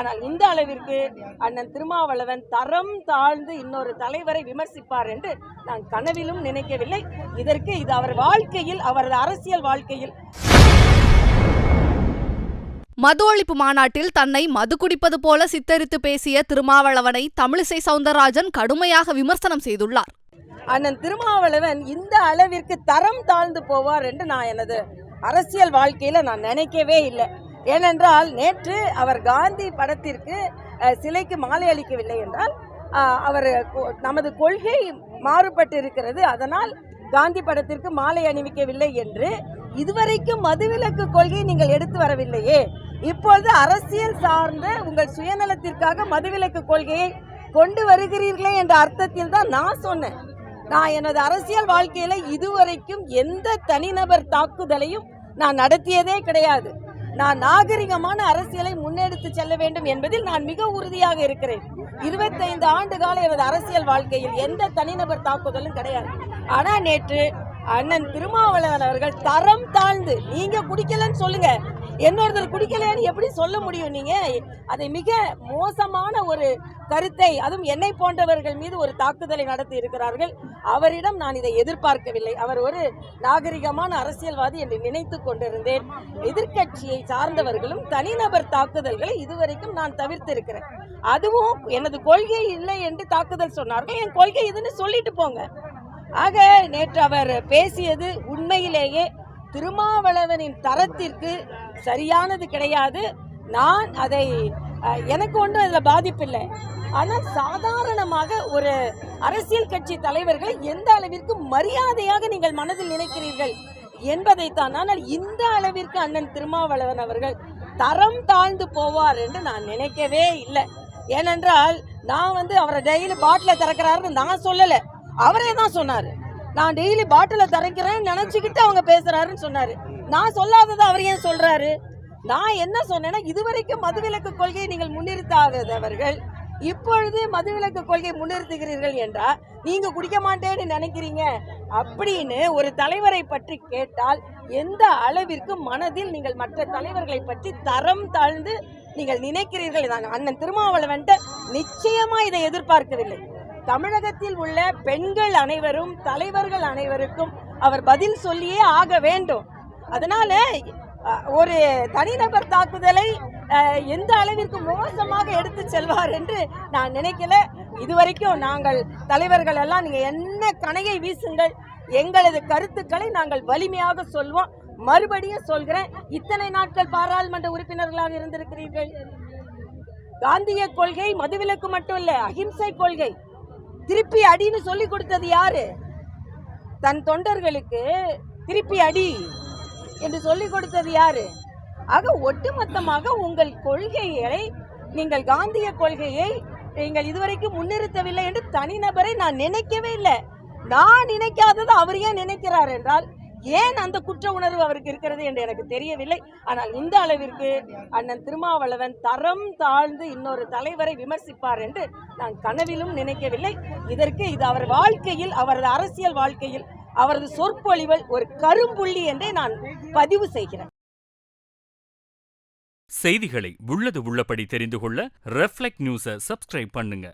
ஆனால் இந்த அளவிற்கு அண்ணன் திருமாவளவன் தரம் தாழ்ந்து இன்னொரு தலைவரை விமர்சிப்பார் என்று நான் கனவிலும் நினைக்கவில்லை. இதற்கு இது அவர் வாழ்க்கையில் அவரது அரசியல் வாழ்க்கையில். மது ஒழிப்பு மாநாட்டில் தன்னை மது குடிப்பது போல சித்தரித்து பேசிய திருமாவளவனை தமிழிசை சவுந்தரராஜன் கடுமையாக விமர்சனம் செய்துள்ளார். அண்ணன் திருமாவளவன் இந்த அளவிற்கு தரம் தாழ்ந்து போவார் என்று நான் எனது அரசியல் வாழ்க்கையில நான் நினைக்கவே இல்லை. ஏனென்றால் நேற்று அவர் காந்தி படத்திற்கு சிலைக்கு மாலை அளிக்கவில்லை என்றால் அவர் கொ- நமது கொள்கை மாறுபட்டு இருக்கிறது அதனால் காந்தி படத்திற்கு மாலை அணிவிக்கவில்லை என்று இதுவரைக்கும் மதுவிலக்கு கொள்கை நீங்கள் எடுத்து வரவில்லையே. இப்பொழுது அரசியல் சார்ந்த உங்கள் சுயநலத்திற்காக மதுவிலக்கு கொள்கையை கொண்டு வருகிறீர்களே என்ற அர்த்தத்தில் தான் நான் சொன்னேன். நான் எனது அரசியல் வாழ்க்கையில இதுவரைக்கும் எந்த தனிநபர் தாக்குதலையும் நான் நடத்தியதே கிடையாது. நான் நாகரிகமான அரசியலை முன்னெடுத்து செல்ல வேண்டும் என்பதில் நான் மிக உறுதியாக இருக்கிறேன். இருபத்தைந்து ஆண்டு கால எனது அரசியல் வாழ்க்கையில் எந்த தனிநபர் தாக்குதலும் கிடையாது. ஆனால் நேற்று அண்ணன் திருமாவளவன் அவர்கள் தரம் தாழ்ந்து நீங்க குடிக்கலன்னு சொல்லுங்க. இன்னொருத்தர் குடிக்கலைன்னு எப்படி சொல்ல முடியும் நீங்க? அதை மிக மோசமான ஒரு கருத்தை அதுவும் என்னை போன்றவர்கள் மீது ஒரு தாக்குதலை நடத்தி இருக்கிறார்கள். அவரிடம் நான் இதை எதிர்பார்க்கவில்லை. அவர் ஒரு நாகரிகமான அரசியல்வாதி என்று நினைத்து கொண்டிருந்தேன். எதிர்க்கட்சியை சார்ந்தவர்களும் தனிநபர் தாக்குதல்களை இதுவரைக்கும் நான் தவிர்த்திருக்கிறேன். அதுவும் எனது கொள்கை இல்லை என்று தாக்குதல் சொன்னார்கள். என் கொள்கை இதுன்னு சொல்லிட்டு போங்க. ஆக நேற்று அவர் பேசியது உண்மையிலேயே திருமாவளவனின் தரத்திற்கு சரியானது கிடையாது. நான் அதை எனக்கு ஒன்றும் அதில் பாதிப்பில்லை ஆனால் சாதாரணமாக ஒரு அரசியல் கட்சி தலைவர்களை எந்த அளவிற்கு மரியாதையாக நீங்கள் மனதில் நினைக்கிறீர்கள் என்பதைத்தான். ஆனால் இந்த அளவிற்கு அண்ணன் திருமாவளவன் அவர்கள் தரம் தாழ்ந்து போவார் என்று நான் நினைக்கவே இல்லை. ஏனென்றால் நான் வந்து அவரை டெய்லி பாட்டில் திறக்கிறாருன்னு நான் சொல்லலை. அவரே தான் சொன்னார். நான் டெய்லி பாட்டில் திறக்கிறேன்னு நினச்சிக்கிட்டு அவங்க பேசுகிறாருன்னு சொன்னார். நான் சொல்லாததை அவர் ஏன் சொல்கிறாரு நான் என்ன சொன்னேன்னா இதுவரைக்கும் மதுவிலக்கு கொள்கையை நீங்கள் முன்னிறுத்தாதவர்கள் இப்பொழுது மதுவிலக்கு கொள்கை முன்னிறுத்துகிறீர்கள் என்றால் நீங்க குடிக்க மாட்டேன்னு நினைக்கிறீங்க அப்படின்னு ஒரு தலைவரை பற்றி கேட்டால் எந்த அளவிற்கு மனதில் நீங்கள் மற்ற தலைவர்களை பற்றி தரம் தாழ்ந்து நீங்கள் நினைக்கிறீர்கள்? அண்ணன் திருமாவளவன்ட்ட நிச்சயமா இதை எதிர்பார்க்கவில்லை. தமிழகத்தில் உள்ள பெண்கள் அனைவரும் தலைவர்கள் அனைவருக்கும் அவர் பதில் சொல்லியே ஆக வேண்டும். அதனால ஒரு தனிநபர் தாக்குதலை எந்த அளவிற்கு மோசமாக எடுத்து செல்வார் என்று நான் நினைக்கல. இதுவரைக்கும் நாங்கள் தலைவர்கள் எல்லாம் நீங்க என்ன கணையை வீசுங்கள் எங்களது கருத்துக்களை நாங்கள் வலிமையாக சொல்வோம். மறுபடியும் சொல்கிறேன் இத்தனை நாட்கள் பாராளுமன்ற உறுப்பினர்களாக இருந்திருக்கிறீர்கள்? காந்திய கொள்கை மதுவிலக்கு மட்டும் இல்லை அஹிம்சை கொள்கை. திருப்பி அடின்னு சொல்லி கொடுத்தது யாரு? தன் தொண்டர்களுக்கு திருப்பி அடி என்று சொல்லி கொடுத்தது யாரு? ஆக ஒட்டுமொத்தமாக உங்கள் கொள்கைகளை நீங்கள் காந்திய கொள்கையை நீங்கள் இதுவரைக்கும் முன்னிறுத்தவில்லை என்று தனிநபரை நான் நினைக்கவே இல்லை. நான் நினைக்காதது அவர் ஏன் நினைக்கிறார் என்றால் ஏன் அந்த குற்ற உணர்வு அவருக்கு இருக்கிறது என்று எனக்கு தெரியவில்லை. ஆனால் இந்த அளவிற்கு அண்ணன் திருமாவளவன் தரம் தாழ்ந்து இன்னொரு தலைவரை விமர்சிப்பார் என்று நான் கனவிலும் நினைக்கவில்லை. இதற்கு இது அவர் வாழ்க்கையில் அவரது அரசியல் வாழ்க்கையில் அவரது சொற்பொழிவல் ஒரு கரும்புள்ளி என்றே நான் பதிவு செய்கிறேன். செய்திகளை உள்ளது உள்ளபடி தெரிந்து கொள்ள ரெஃப்ளெக்ட் நியூஸை சப்ஸ்கிரைப் பண்ணுங்க.